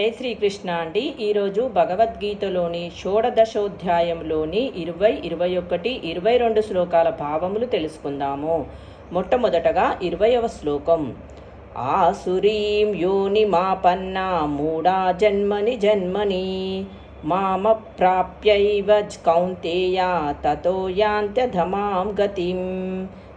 జై శ్రీకృష్ణ అండి. ఈరోజు భగవద్గీతలోని షోడదశోధ్యాయంలోని ఇరవై ఇరవై ఒకటి ఇరవై రెండు శ్లోకాల భావములు తెలుసుకుందాము. మొట్టమొదటగా ఇరవయవ శ్లోకం. ఆసురీం యోని మాపన్నా మూడా జన్మని జన్మని మామ ప్రాప్యైవ కౌంతేయ తతో యాంత్యధమాం గతిం.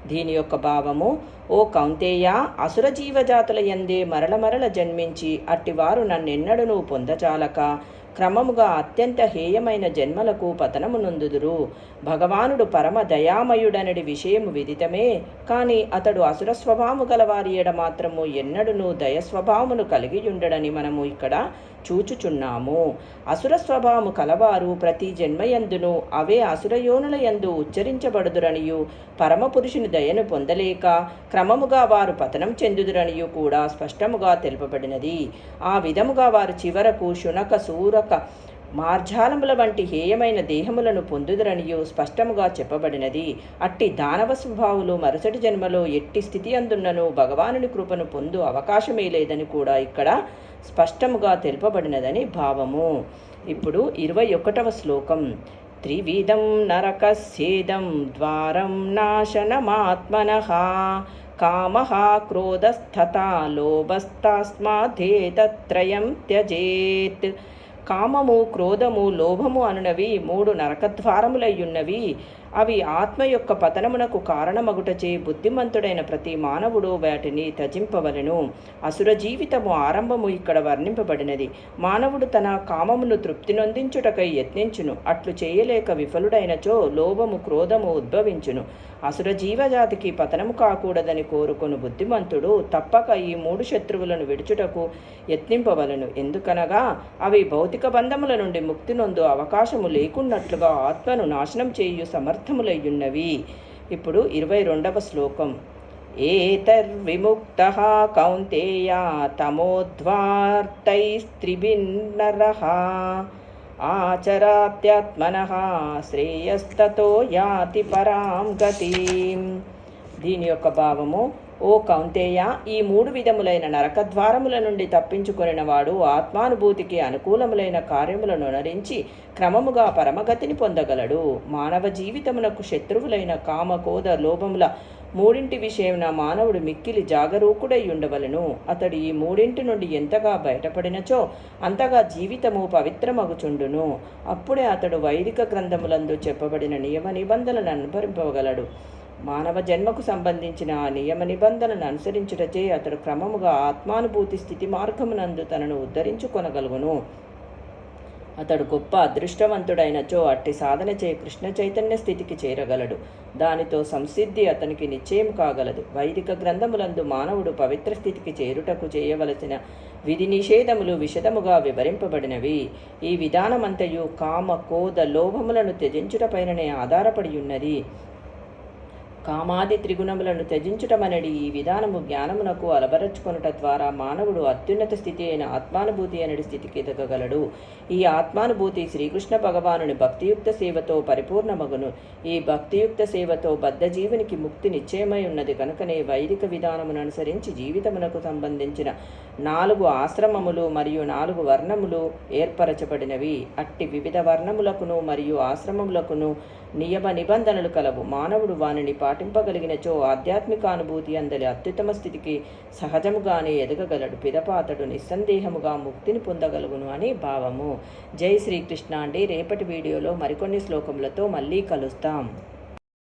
దీని యొక్క భావము ఓ కౌంతేయ అసుర జీవజాతుల ఎందే మరల మరల జన్మించి అట్టివారు నన్నెన్నడను పొందచాలక క్రమముగా అత్యంత హేయమైన జన్మలకు పతనమునందుదురు. భగవానుడు పరమ దయామయుడనడి విషయము విదితమే కాని అతడు అసుర స్వభావము గలవారి ఎడ మాత్రము ఎన్నడును దయస్వభావమును కలిగియుండడని మనము ఇక్కడ చూచుచున్నాము. అసుర స్వభావము కలవారు ప్రతి జన్మయందును అవే అసురయోనుల యందు ఉచ్చరించబడుదురనియు. పరమపురుషుని దయను పొందలేక క్రమముగా వారు పతనం చెందుదురనియు కూడా స్పష్టముగా తెలుపబడినది. ఆ విధముగా వారు చివరకు శునక సూరక మార్జాలముల వంటి హేయమైన దేహములను పొందుదరనియు స్పష్టముగా చెప్పబడినది. అట్టి దానవ స్వభావులు మరుసటి జన్మలో ఎట్టి స్థితి అందున్నను భగవానుని కృపను పొందు అవకాశమే లేదని కూడా ఇక్కడ స్పష్టముగా తెలుపబడినదని భావము. ఇప్పుడు ఇరవై ఒకటవ శ్లోకం. త్రివిధం నరకస్యేదం ద్వారం నాశనమాత్మన కామ క్రోధస్థత లోభస్తాస్మాధేతత్రయం త్యజేత్. కామము క్రోధము లోభము అనునవి మూడు నరకద్వారములయ్యున్నవి అవి ఆత్మ యొక్క పతనమునకు కారణమగుటచే బుద్ధిమంతుడైన ప్రతి మానవుడు వాటిని త్యజింపవలను. అసుర జీవితము ఆరంభము ఇక్కడ వర్ణింపబడినది. మానవుడు తన కామమును తృప్తి నొందించుటకై యత్నించును. అట్లు చేయలేక విఫలుడైనచో లోభము క్రోధము ఉద్భవించును. అసుర జీవజాతికి పతనము కాకూడదని కోరుకొను బుద్ధిమంతుడు తప్పక ఈ మూడు శత్రువులను విడుచుటకు యత్నింపవలను. ఎందుకనగా అవి భౌతిక బంధముల నుండి ముక్తి నొందు అవకాశము లేకున్నట్లుగా ఆత్మను నాశనం చేయు సమర్థ అర్థములయ్యున్నవి. ఇప్పుడు ఇరవై రెండవ శ్లోకం. ఏతర్విముక్త కౌంతేయ తమోద్వార్తైస్త్రిభిన్నర ఆచరాత్యాత్మన శ్రేయస్తతో యాతి పరాం గతి. దీని యొక్క భావము ఓ కౌంతేయ ఈ మూడు విధములైన నరకద్వారముల నుండి తప్పించుకొనిన వాడు ఆత్మానుభూతికి అనుకూలములైన కార్యములను నరించి క్రమముగా పరమగతిని పొందగలడు. మానవ జీవితమునకు శత్రువులైన కామ కోద లోభముల మూడింటి విషయమున మానవుడు మిక్కిలి జాగరూకుడై ఉండవలను. అతడు ఈ మూడింటి నుండి ఎంతగా బయటపడినచో అంతగా జీవితము పవిత్రమగుచుండును. అప్పుడే అతడు వైదిక గ్రంథములందు చెప్పబడిన నియమ నిబంధనలను అనుభరింపగలడు మానవ జన్మకు సంబంధించిన ఆ నియమ నిబంధనలను అనుసరించుటచే అతడు క్రమముగా ఆత్మానుభూతి స్థితి మార్గమునందు తనను ఉద్ధరించుకొనగలుగును. అతడు గొప్ప అదృష్టవంతుడైనచో అట్టి సాధన చే కృష్ణ చైతన్య స్థితికి చేరగలడు. దానితో సంసిద్ధి అతనికి నిశ్చయం కాగలదు. వైదిక గ్రంథములందు మానవుడు పవిత్ర స్థితికి చేరుటకు చేయవలసిన విధి నిషేధములు విశదముగా వివరింపబడినవి. ఈ విధానమంతయు కామ కోద లోభములను త్యజించుటపైననే ఆధారపడి ఉన్నది కామాది త్రిగుణములను త్యజించుటమనడి ఈ విధానము జ్ఞానమునకు అలవరచుకొనుట ద్వారా మానవుడు అత్యున్నత స్థితి అయిన ఆత్మానుభూతి అనడి స్థితికి ఎదగగలడు. ఈ ఆత్మానుభూతి శ్రీకృష్ణ భగవానుని భక్తియుక్త సేవతో పరిపూర్ణమగును. ఈ భక్తియుక్త సేవతో బద్ధజీవునికి ముక్తి నిశ్చయమై ఉన్నది కనుకనే వైదిక విధానమును అనుసరించి జీవితమునకు సంబంధించిన నాలుగు ఆశ్రమములు మరియు నాలుగు వర్ణములు ఏర్పరచబడినవి. అట్టి వివిధ వర్ణములకును మరియు ఆశ్రమములకును నియమ నిబంధనలు కలవు. మానవుడు వానిని పాటింపగలిగినచో ఆధ్యాత్మిక అనుభూతి అందలి అత్యుత్తమ స్థితికి సహజముగానే ఎదగగలడు పిదప అతడు నిస్సందేహముగా ముక్తిని పొందగలుగును అని భావము. జై శ్రీకృష్ణ అండి రేపటి వీడియోలో మరికొన్ని శ్లోకములతో మళ్ళీ కలుస్తాం.